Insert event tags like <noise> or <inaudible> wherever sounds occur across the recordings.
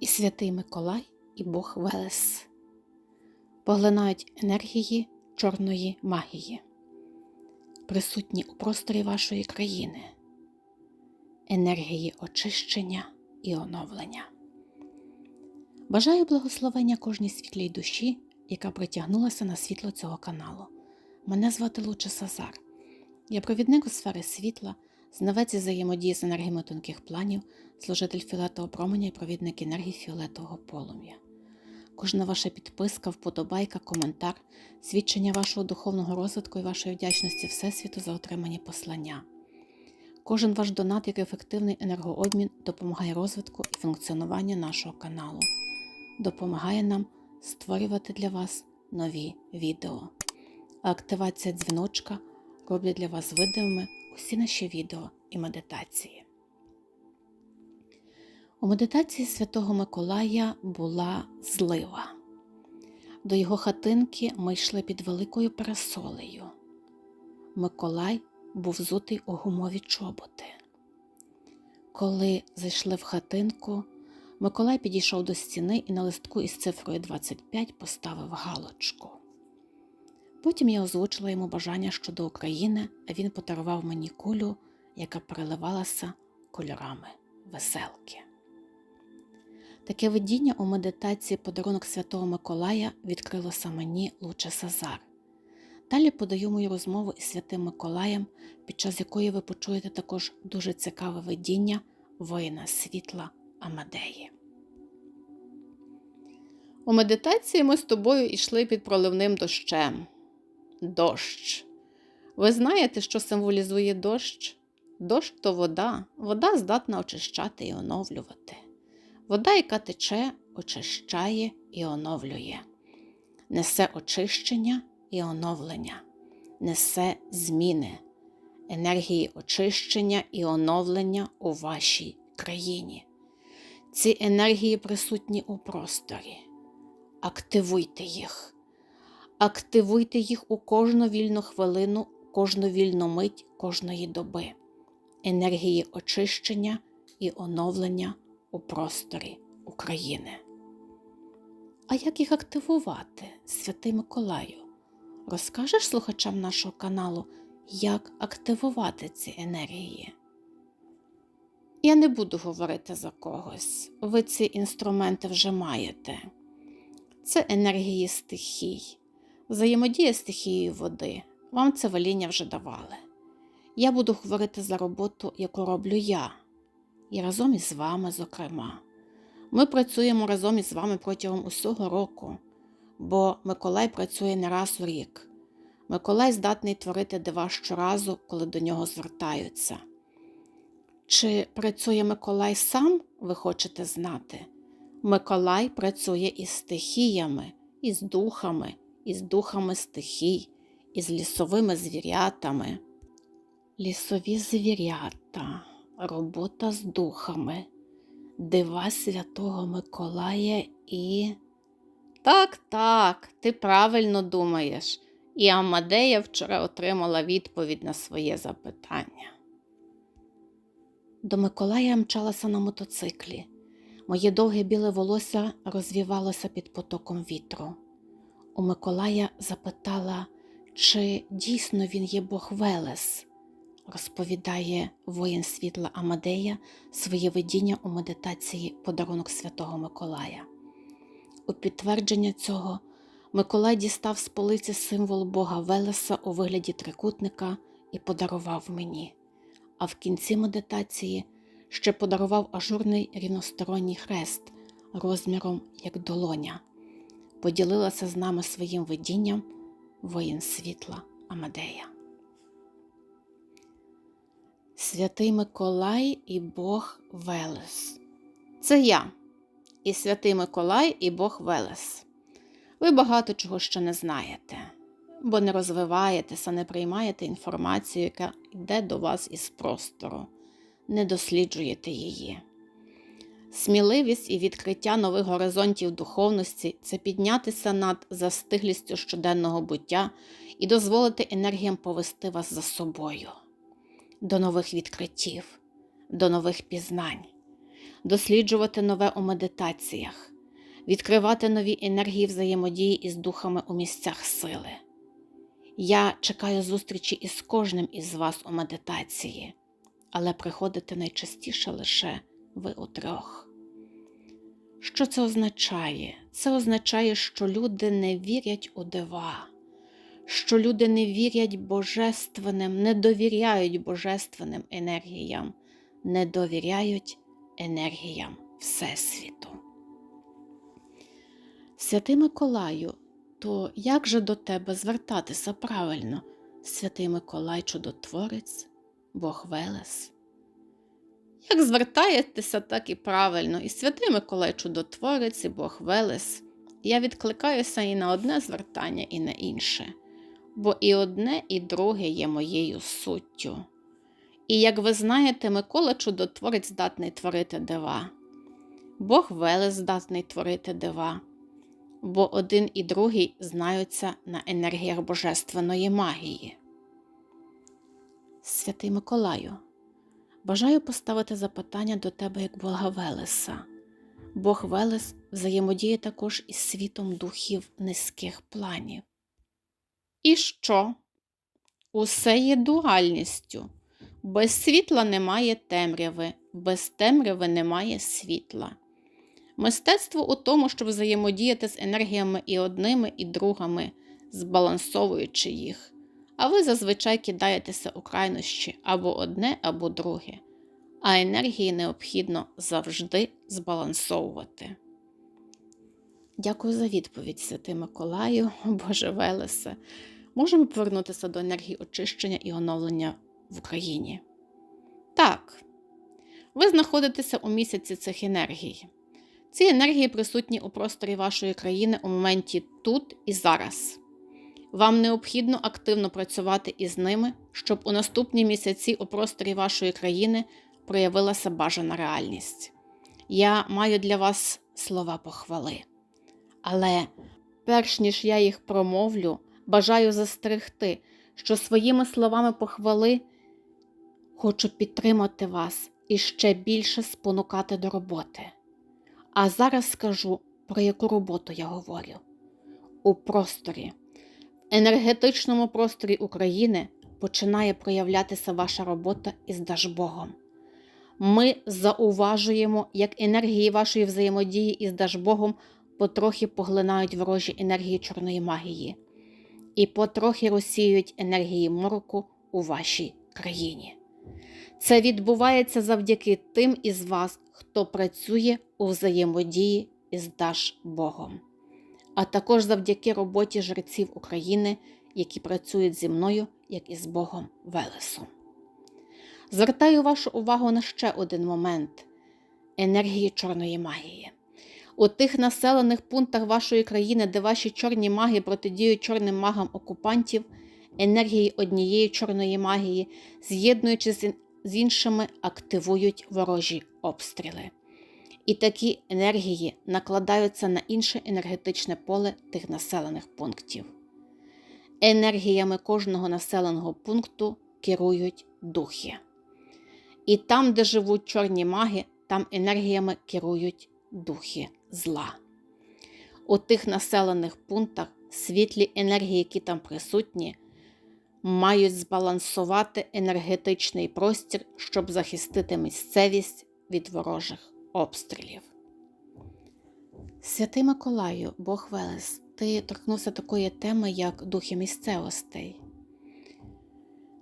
і святий Миколай, і Бог Велес поглинають енергії чорної магії, присутні у просторі вашої країни, енергії очищення і оновлення. Бажаю благословення кожній світлій душі, яка притягнулася на світло цього каналу. Мене звати Луча Сазар. Я провідник у сфери світла, знавець взаємодії з енергіями тонких планів, служитель фіолетового променя і провідник енергії фіолетового полум'я. Кожна ваша підписка, вподобайка, коментар, свідчення вашого духовного розвитку і вашої вдячності Всесвіту за отримані послання. Кожен ваш донат як ефективний енергообмін допомагає розвитку і функціонуванню нашого каналу, допомагає нам створювати для вас нові відео. А активація дзвіночка роблять для вас видимими усі наші відео і медитації. У медитації Святого Миколая була злива. До його хатинки ми йшли під великою пересолею. Миколай був взутий у гумові чоботи. Коли зайшли в хатинку, Миколай підійшов до стіни і на листку із цифрою 25 поставив галочку. Потім я озвучила йому бажання щодо України, а він подарував мені кулю, яка переливалася кольорами веселки. Таке видіння у медитації подарунок Святого Миколая відкрилося мені Луче Сазар. Далі подаю мою розмову із Святим Миколаєм, під час якої ви почуєте також дуже цікаве видіння воїна світла Амадеї. У медитації ми з тобою йшли під проливним дощем. Дощ. Ви знаєте, що символізує дощ? Дощ то вода, вода здатна очищати і оновлювати. Вода, яка тече, очищає і оновлює, несе очищення і оновлення, несе зміни, енергії очищення і оновлення у вашій країні. Ці енергії присутні у просторі. Активуйте їх. Активуйте їх у кожну вільну хвилину, кожну вільну мить кожної доби. Енергії очищення і оновлення у просторі України. А як їх активувати, святий Миколаю? Розкажеш слухачам нашого каналу, як активувати ці енергії? Я не буду говорити за когось, ви ці інструменти вже маєте. Це енергії стихій, взаємодія стихією води. Вам це ваління вже давали. Я буду говорити за роботу, яку роблю я, і разом із вами, зокрема. Ми працюємо разом із вами протягом усього року, бо Миколай працює не раз у рік. Миколай здатний творити дива щоразу, коли до нього звертаються. Чи працює Миколай сам, ви хочете знати? Миколай працює із стихіями, із духами, із духами стихій, із лісовими звірятами. Лісові звірята, робота з духами, дива Святого Миколая і. Так, так, ти правильно думаєш. І Амадея вчора отримала відповідь на своє запитання. До Миколая мчалася на мотоциклі. Моє довге біле волосся розвівалося під потоком вітру. У Миколая запитала, чи дійсно він є Бог Велес, розповідає воїн світла Амадея своє видіння у медитації Подарунок Святого Миколая. У підтвердження цього Миколай дістав з полиці символ Бога Велеса у вигляді трикутника і подарував мені, а в кінці медитації ще подарував ажурний рівносторонній хрест розміром як долоня. Поділилася з нами своїм видінням воїн світла Амадея. Святий Миколай і Бог Велес. Це я, і святий Миколай і Бог Велес. Ви багато чого ще не знаєте, бо не розвиваєтеся, не приймаєте інформацію, яка йде до вас із простору, не досліджуєте її. Сміливість і відкриття нових горизонтів духовності це піднятися над застиглістю щоденного буття і дозволити енергіям повести вас за собою, до нових відкриттів, до нових пізнань. досліджувати нове у медитаціях, відкривати нові енергії взаємодії із духами у місцях сили. Я чекаю зустрічі із кожним із вас у медитації, але приходите найчастіше лише ви утрьох. Що це означає? Це означає, що люди не вірять у дива, що люди не вірять божественним, не довіряють божественним енергіям, не довіряють енергіям Всесвіту. Святий Миколаю, то як же до тебе звертатися правильно, святий Миколай Чудотворець, Бог Велес? Як звертаєтеся, так і правильно, і святий Миколай Чудотворець, і Бог Велес. Я відкликаюся і на одне звертання, і на інше, бо і одне, і друге є моєю суттю. І як ви знаєте, Микола Чудотворець здатний творити дива, Бог Велес здатний творити дива, бо один і другий знаються на енергіях божественної магії. Святий Миколаю. Бажаю поставити запитання до тебе як Бога Велеса. Бог Велес взаємодіє також із світом духів низьких планів. І що? Усе є дуальністю. Без світла немає темряви, без темряви немає світла. Мистецтво у тому, щоб взаємодіяти з енергіями і одними, і другими, збалансовуючи їх а ви зазвичай кидаєтеся у крайнощі або одне, або друге, а енергії необхідно завжди збалансовувати. Дякую за відповідь, Святий Миколаю, <laughs> Боже Велесе. Можемо повернутися до енергії очищення і оновлення в Україні. Так, ви знаходитеся у місяці цих енергій. Ці енергії присутні у просторі вашої країни у моменті тут і зараз. Вам необхідно активно працювати із ними, щоб у наступні місяці у просторі вашої країни проявилася бажана реальність. Я маю для вас слова похвали. Але перш ніж я їх промовлю, бажаю застерегти, що своїми словами похвали хочу підтримати вас і ще більше спонукати до роботи. А зараз скажу, про яку роботу я говорю. У просторі енергетичному просторі України починає проявлятися ваша робота із Дажбогом. Ми зауважуємо, як енергії вашої взаємодії із Дажбогом потрохи поглинають ворожі енергії чорної магії і потрохи розсіюють енергії мороку у вашій країні. Це відбувається завдяки тим із вас, хто працює у взаємодії із Дажбогом а також завдяки роботі жреців України, які працюють зі мною, як і з Богом Велесом. Звертаю вашу увагу на ще один момент енергії чорної магії. У тих населених пунктах вашої країни, де ваші чорні маги протидіють чорним магам окупантів, енергії однієї чорної магії, з'єднуючись з іншими, активують ворожі обстріли. І такі енергії накладаються на інше енергетичне поле тих населених пунктів. Енергіями кожного населеного пункту керують духи. І там, де живуть чорні маги, там енергіями керують духи зла. У тих населених пунктах світлі енергії, які там присутні, мають збалансувати енергетичний простір, щоб захистити місцевість від ворожих обстрілів. Святий Миколаю, Бог Велес, ти торкнувся такої теми, як духи місцевостей.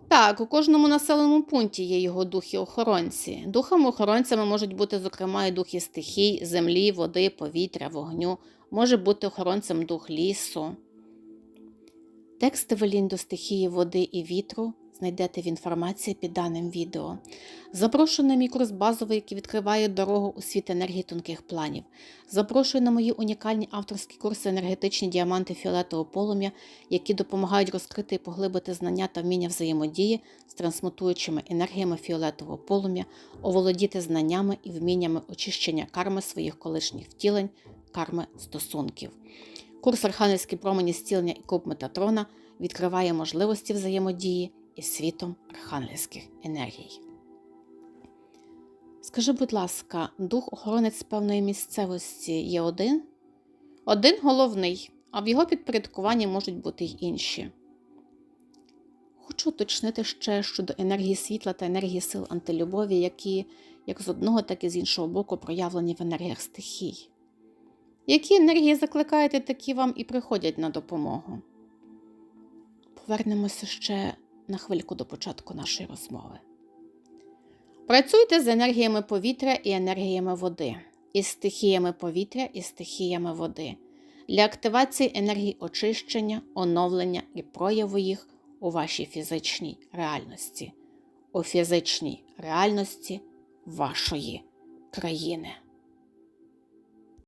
Так, у кожному населеному пункті є його духи-охоронці. Духами-охоронцями можуть бути, зокрема, і духи стихій, землі, води, повітря, вогню, може бути охоронцем дух лісу. Тексти велінь до стихії води і вітру знайдете в інформації під даним відео. Запрошую на мій курс базовий, який відкриває дорогу у світ енергії тонких планів. Запрошую на мої унікальні авторські курси енергетичні діаманти фіолетового полум'я, які допомагають розкрити і поглибити знання та вміння взаємодії з трансмутуючими енергіями фіолетового полум'я, оволодіти знаннями і вміннями очищення карми своїх колишніх втілень, карми стосунків. Курс Архангельські промені зцілення і куб Метатрона відкриває можливості взаємодії із світом архангельських енергій. Скажи, будь ласка, дух охоронець певної місцевості є один? Один головний, а в його підпорядкуванні можуть бути й інші. Хочу уточнити ще щодо енергії світла та енергії сил антилюбові, які як з одного, так і з іншого боку проявлені в енергіях стихій. Які енергії закликаєте, такі вам і приходять на допомогу. Повернемося ще на хвильку до початку нашої розмови. Працюйте з енергіями повітря і енергіями води, із стихіями повітря і стихіями води для активації енергії очищення, оновлення і прояву їх у вашій фізичній реальності, у фізичній реальності вашої країни.